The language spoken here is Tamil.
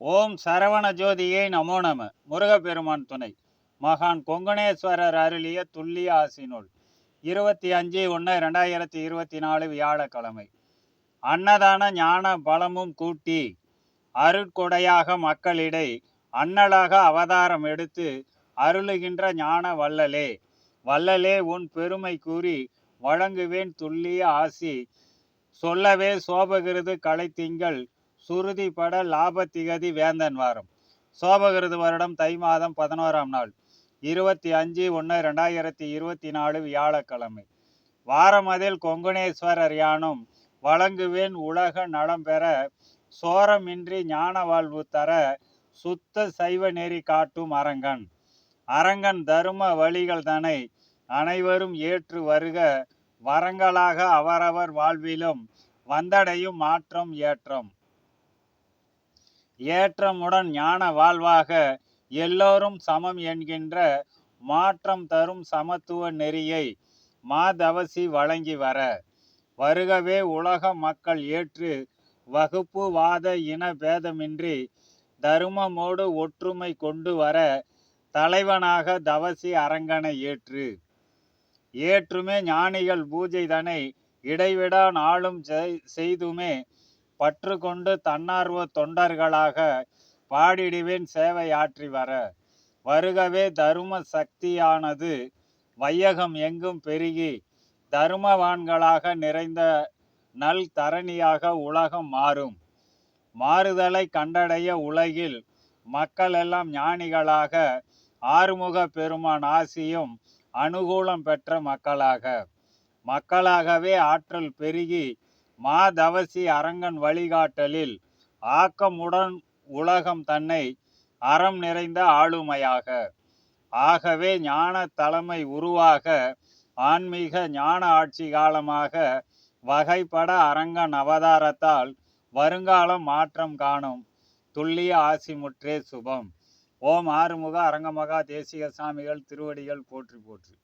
ஓம் சரவண ஜோதியை நமோ நம. முருகப்பெருமான் துணை. மகான் கொங்கணேஸ்வரர் அருளிய துல்லிய ஆசினுள் இருபத்தி அஞ்சு ஒன்று ரெண்டாயிரத்தி இருபத்தி நாலு வியாழக்கிழமை. அன்னதான ஞான பலமும் கூட்டி அருட்கொடையாக மக்களிடை அன்னலாக அவதாரம் எடுத்து அருளுகின்ற ஞான வள்ளலே. வள்ளலே உன் பெருமை கூறி வழங்குவேன் துல்லிய ஆசி. சொல்லவே சோபகிருது களைத்திங்கள். சுருதி பட லாபத்திகதி வேந்தன் வாரம். சோபகிருது வருடம் தை மாதம் பதினோராம் நாள். இருபத்தி அஞ்சு ஒன்று ரெண்டாயிரத்தி இருபத்தி நாலு வியாழக்கிழமை. வாரமதில் கொங்குணேஸ்வரர் யானும் வழங்குவேன் உலக நலம் பெற சோரமின்றி ஞான வாழ்வு தர சுத்த சைவ நெறி காட்டும் அரங்கன். அரங்கன் தரும வழிகள் தனை அனைவரும் ஏற்று வருக வரங்களாக அவரவர் வாழ்விலும் வந்தடையும் மாற்றம் ஏற்றம். ஏற்றமுடன் ஞான வாழ்வாக எல்லோரும் சமம் என்கின்ற மாற்றம் தரும் சமத்துவ நெறியை மாதவசி வழங்கி வர. வருகவே உலக மக்கள் ஏற்று வகுப்பு வாத இன பேதமின்றி தருமமோடு ஒற்றுமை கொண்டு வர தலைவனாக தவசி அரங்கனை ஏற்று. ஏற்றுமே ஞானிகள் பூஜை தனை இடைவிடா நாளும் செய்துமே பற்று கொண்டு தன்னார்வ தொண்டர்களாக பாடிடுவேன் சேவை ஆற்றி வர. வருகவே தரும சக்தியானது. வையகம் எங்கும் பெருகி தருமவான்களாக நிறைந்த நல் தரணியாக உலகம் மாறும். மாறுதலை கண்டடைய உலகில் மக்கள் எல்லாம் ஞானிகளாக ஆறுமுக பெருமான் ஆசியும் அனுகூலம் பெற்ற மக்களாக. மக்களாகவே ஆற்றல் பெருகி மாதவசி அரங்கன் வழிகாட்டலில் ஆக்கமுடன் உலகம் தன்னை அறம் நிறைந்த ஆளுமையாக. ஆகவே ஞான தலைமை உருவாக ஆன்மீக ஞான ஆட்சி காலமாக வகைப்பட அரங்கன் அவதாரத்தால் வருங்காலம் மாற்றம் காணும். துல்லிய ஆசி முற்றே சுபம். ஓம் ஆறுமுக அரங்கமகா தேசிக சாமிகள் திருவடிகள் போற்றி போற்றி.